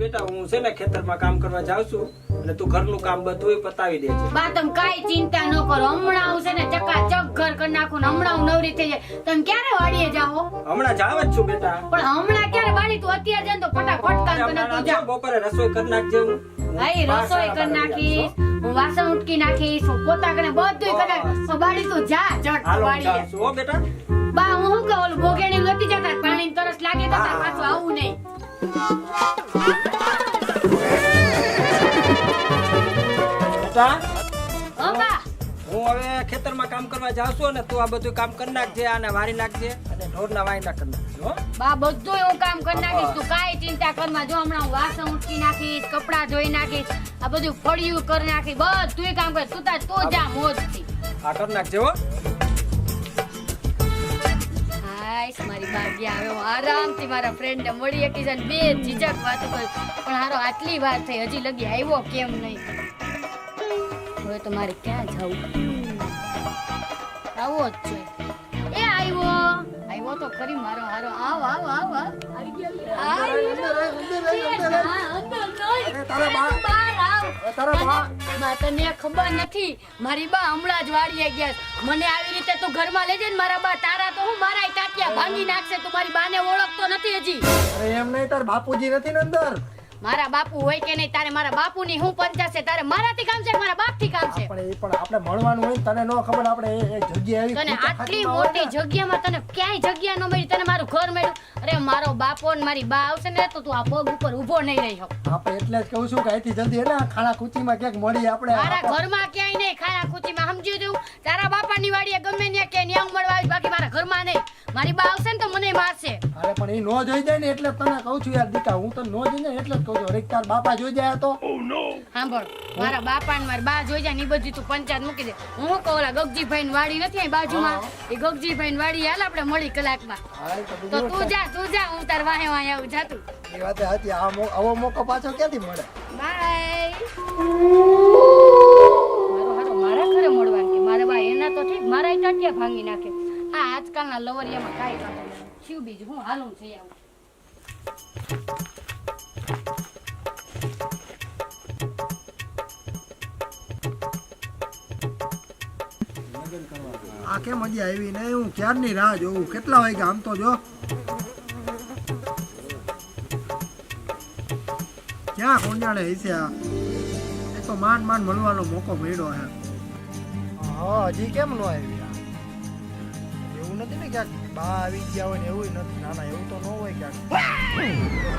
બેટા હું છે ને ખેતરમાં કામ કરવા જાઉં છું અને તું ઘરનું કામ બધું પતાવી દેજે. બા તમે કાંઈ ચિંતા ન કરો. હમણાં હું છે ને ચકાચક ઘર કરી નાખું હમણાં હું નવરી થઈ જાય. તમે ક્યારે વાડીએ જાઓ? હમણાં જાવ જ છું બેટા. પણ હમણાં ક્યારે વાડી? તું અત્યારે જાય તો ફટાફટ કામ કરી તું જા. બપોરે રસોઈ કરી નાખજે હું. હા રસોઈ કરી નાખીશ. હું વાસણ ઉટકી નાખીશ હું પોતા કરીને બધું કરી નાખીશ. તો જા જટ વાડીએ. ઓ બેટા. બા હું કહું ઓલું ભોગેણી લેતી જતા? પાણી તરસ લાગે તો પાછું આવું નહીં. બા હું હવે ખેતરમાં કામ કરવા જાઉં છું તું આ બધું કામ કરી નાખજે આને વારી નાખજે અને ઢોરના વાયના કરી નાખજે હો. બા બધું હું કામ કરી નાખીશ. તું કાઈ ચિંતા કરમાં જો હમણાં હું વાસણ ઉટકી નાખીશ કપડાં ધોઈ નાખીશ આ બધું ફળિયું કરી નાખી બધું કામ કર. તું તાર તું જા મોજથી. આ કરી નાખજે હો. મારી ભાગ્ય આવે. હું આરામથી મારા ફ્રેન્ડ ને મળી શકી છે બે જીજક વાતો કરી. પણ હારો આટલી વાર થઈ હજી લગી આવ્યો કેમ નહીં? હવે તો મારે ક્યાં જવું? આવો જ છે. એ આવ્યો આવ્યો તો ખરી મારો હારો. આવ આવ આવ આવ. ગયો, તને ખબર નથી મારી બા હમણાં જ વાડીએ ગયા મને આવી રીતે તું ઘરમાં લેજે ને મારા બા તારા તો હું મારા ટાટિયા ભાંગી નાખશે. તું મારી બાને ઓળખતો નથી હજી. અરે એમ નહીં તાર બાપુજી નથી ને અંદર. મારા બાપુ હોય કે નહીં તારે મારા બાપુની હું પંચાયત છે તારે મારાથી કામ છે મારા બાપથી કામ છે. પણ એ પણ આપણે મળવાનું હોય તને ન ખબર આપણે એ- જગ્યા આવી તને આટલી મોટી જગ્યામાં તને ક્યાંય જગ્યા ન મળી તને મારું ઘર મળ્યું. અરે મારો બાપો ને મારી બા આવશે ને તો તું આ પગ ઉપર ઊભો નહીં રહી હો આપણે એટલે જ કહું છું કે અહીંથી જલ્દી એટલે ખાણા કુચીમાં ક્યાંક મળી આપણે. મારા ઘરમાં ક્યાંય નહીં ખાયા પણ એ નો જોઈ જાય ને એટલે તને કહું છું યાર દીકા હું તો નો જોઈ જાય એટલે જ કહું છું. અરે તાર બાપા જોઈ જાય તો. સાંભળ મારા બાપા ને મારા બા જોઈ જાય ને ઈ બધી તું પંચાયત મૂકી દે. હું કહું ઓલા ગગજીભાઈ ની વાડી નથી અહીં બાજુમાં? એ ગગજીભાઈ ની વાડી હાલ આપણે મળી કલાકમાં. માં તો તો તું જા તું જા હું તાર વાહે વાહે આવું જાતું. એ વાત હતી. આ આવો મોકો પાછો ક્યાંથી મળે? બાય આ લવરિયામાં કાંઈ કામ શિવ બીજ હું હાલું થઈ આવું. આ કેમ હજી આવી નહીં હું ક્યારની રાહ જોઉં? કેટલા વાગ્યા? આમ તો જો. ક્યાં કોણ જાણે હશે આ? એ તો માંડ માંડ મળવાનો મોકો મળ્યો હે. હા હજી કેમ નો આવી? એવું નથી ને ક્યાંક બા આવી ગયા હોય ને એવું નથી ના ના એવું તો ન હોય ક્યાંક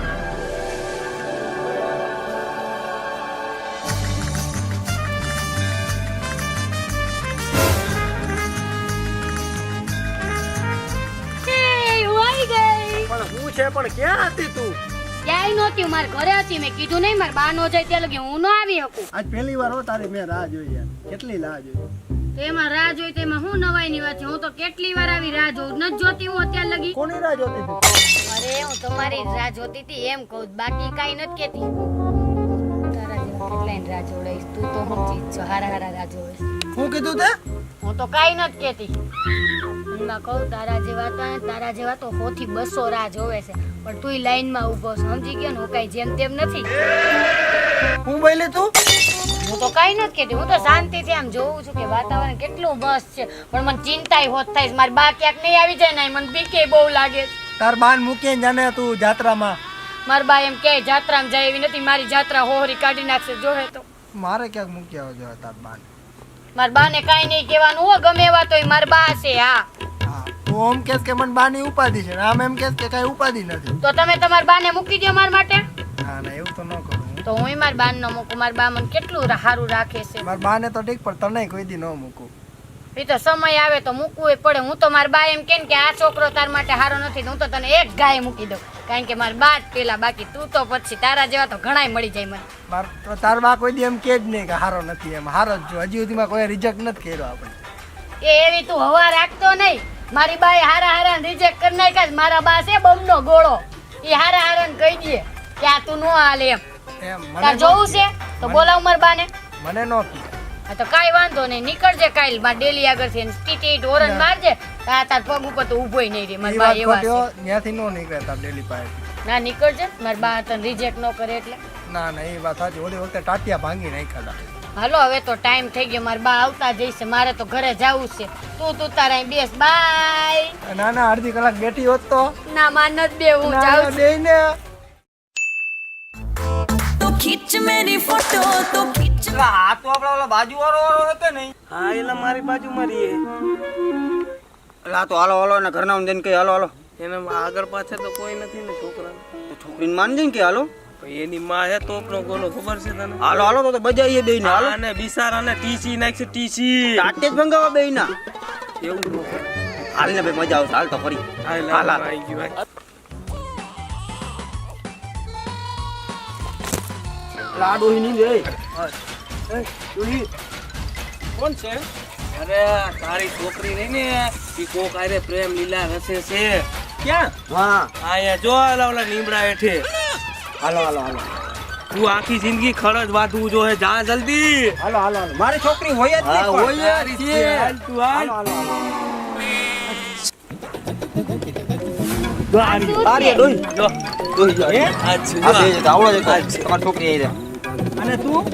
પણ હું છે પણ ક્યાં હતી તું? ક્યાંય નહોતી મારા ઘરે હતી મેં કીધું નહીં મારા બા નો જાય ત્યાં લગી હું ન આવી શકું. આજ પહેલી વાર હો તારી મેં રાહ જોઈ યાર. કેટલી રાહ જોઈ? તો એમાં રાહ જોઈ તો એમાં હું નવાઈની વાત છે? હું તો કેટલી વાર આવી રાહ જોઉં? નથી જોતી હું અત્યારે લગી. કોની રાહ જોતી હતી? અરે હું તમારી રાહ જોતી હતી એમ કહું બાકી કાઈ નથી કેતી તારા જેવા કેટલાય રાહ જોડાઈશ? તું તો હું ચીજ છો હારા હારા રાહ જોડાઈશ. હું કીધું તે? હું તો કાઈ નથી કેતી હું ના કહું તારા જેવા તો તારા જેવા તો હોથી બસો રાહ જોવે છે. પણ તું લાઈનમાં ઊભો સમજી ગયો ને હું કઈ જેમ તેમ નથી. હું બોલે તું? હું તો કઈ નથી કેતી હું તો શાંતિથી આમ જોઉં છું કે વાતાવરણ કેટલું મસ્ત છે. પણ મને ચિંતા હોત થાય છે. મારી બા ક્યાંક નહીં આવી જાય ને મને બીકે બહુ લાગે. તાર બાન મૂકીને જાને તું જાત્રામાં. મારા બા એમ કે જાત્રામાં જાય એવી નથી મારી જાત્રા હોહરી કાઢી નાખશે જોહે તો. મારે ક્યાંક મૂકી આવો જોઈએ તાર બાન. મારા બાને કાઈ નહીં કહેવાનું હો ગમે એવા તોય મારા બા છે હા. તું આમ કેસ કે મને બાની ઉપાધિ છે આમ એમ કેસ કે કઈ ઉપાધિ નથી. તો તમે તમારા બાને મૂકી દો મારા માટે? ના ના એવું તો ન તો હું માર બાન ન મૂકું. મારા બા મને કેટલું સારું રાખે છે. મારા બાને તો ઠીક પણ તને કોઈ દી ન મૂકું. એ તો સમય આવે તો મૂકવું પડે. હું તો મારા બા એમ કે કે આ છોકરો તાર માટે સારો નથી હું તો તને એક ગાય મૂકી દઉં. કારણ કે મારા બા જ પેલા બાકી. તું તો પછી તારા જેવા તો ઘણાય મળી જાય મને. માર તો તાર બા કોઈ દી એમ કે જ નહીં કે સારો નથી એમ. હારો જ જો. હજી સુધીમાં કોઈ રિજેક્ટ નથી કર્યો આપણે. એ એવી તું હવા રાખતો નહીં. મારી બાએ હારા હારા રિજેક્ટ કરી નાખ્યા મારા બા છે બમનો ગોળો. એ હારા હારા ને કહી દે કે આ તું ન હાલે એમ. તાર જોવું છે? તો બોલાવ ઉમર બાને. મને નો કી હા તો કાઈ વાંધો નહીં. નીકળજે કાલ માર ડેલી આગળ છે ટીટી ઓરન મારજે. આ તાર પગ ઉપર તો ઊભોય નહીં રે મારા બા એવા છે. ત્યાંથી નો નીકળે તાર ડેલી પાસે ના નીકળજે. માર બા તને રિજેક્ટ ન કરે એટલે. ના ના એ વાત સાચી. ઓલી વખતે ટાટિયા ભાંગી નાખ્યા હાલો હવે તો ટાઈમ થઈ ગયો. મારા બા આવતા જઈશે મારે તો ઘરે જવું છે. તું તું તારા બેસ. બાય ના ના અડધી કલાક બેઠી હોત તો? ના માન જ બે હું ના, જાઉં ના. બેયને. तो खींच मेरी फोटो तो खींच આ તો આપડા ઓલા બાજુ વાળો વાળો હતો નહીં હા એટલે મારી બાજુ મારી એટલે આ તો હાલો હાલો ને ઘરના જઈને કઈ હાલો હાલો એને આગળ પાછળ તો કોઈ નથી ને છોકરા તો છોકરીને માન જઈને કે હાલો એની માં હે તોપનો ગોલો ખબર છે તને હાલો હાલો તો તો બજાઈએ બેયને હાલો અને બિસારાને ટીસી નાખશે ટીસી ટાટે જ ભંગાવા બેયના એવું ન કરે. હાલ ને ભાઈ મજા આવશે હાલ તો ફરી હાલ, હાલ, હાલ, હાલ. આવી ગયું, લાડો ની રે કોણ છે? અરે તારી છોકરી રહી ને ઈ કોક આરે પ્રેમ લીલા રસે છે. ક્યાં? હા. આયા જો આલા ઓલા લીમડા હેઠે. હાલો હાલો હાલો. તું આખી જિંદગી ખરજ વાતું જો હે જા જલ્દી. હાલો હાલો હાલો. મારી છોકરી હોય જ હા નહીં હોય છે. હાલ તું હાલ. હાલો હાલો ડોઈ ડોઈ આ છે, આ બે. આવડો તમારી છોકરી આવી રહ્યા. અને તું?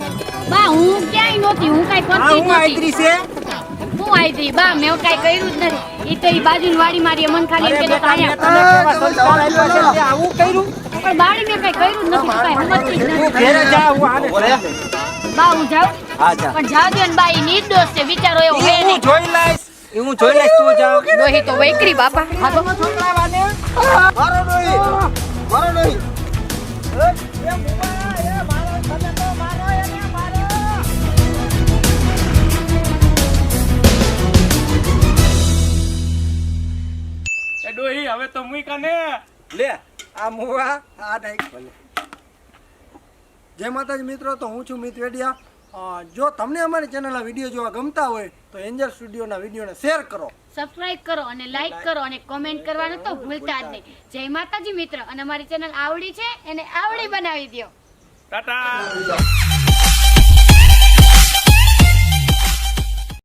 બા હું ક્યાંય નહોતી હું કાંઈ કરતી હું આઈત્રી છે. હું આઈતી બા મેં કાંઈ કર્યું જ નથી. એ તો એ બાજુની વાડી મારી મન ખાલી એમ કે મેં અહીંયા તને કેવા સંસ્કાર આપ્યા છે તે આવું કર્યું? પણ બાળી મેં કાંઈ કર્યું જ નથી કાઈ સમજતી જ નથી. ઘેરે જા હું આને બા હું જાઉં? હા જા. પણ દે ને બા એ નિર્દોષ છે વિચારો એવો હે હું જોઈ લઈશ. એ હું જોઈ લઈશ તું જા ડોહી તો વૈકરી બાપા. હા તો છોકરાવાને. મારો ડોઈ મારો ડોઈ એ ડોહી હવે તો મુઈ કને? લે. આ મુવા આ નહીં જય માતાજી મિત્રો તો હું છું મિત વેડિયા. જો તમને અમારી ચેનલના વીડિયો જોવા ગમતા હોય તો એન્જલ સ્ટુડિયોના વિડીયોને શેર કરો. સબસ્ક્રાઇબ કરો અને લાઈક કરો અને કોમેન્ટ કરવાનું તો ભૂલતા જ નહીં. જય માતાજી મિત્ર અને અમારી ચેનલ આવડી છે એને આવડી બનાવી દો ટાટા.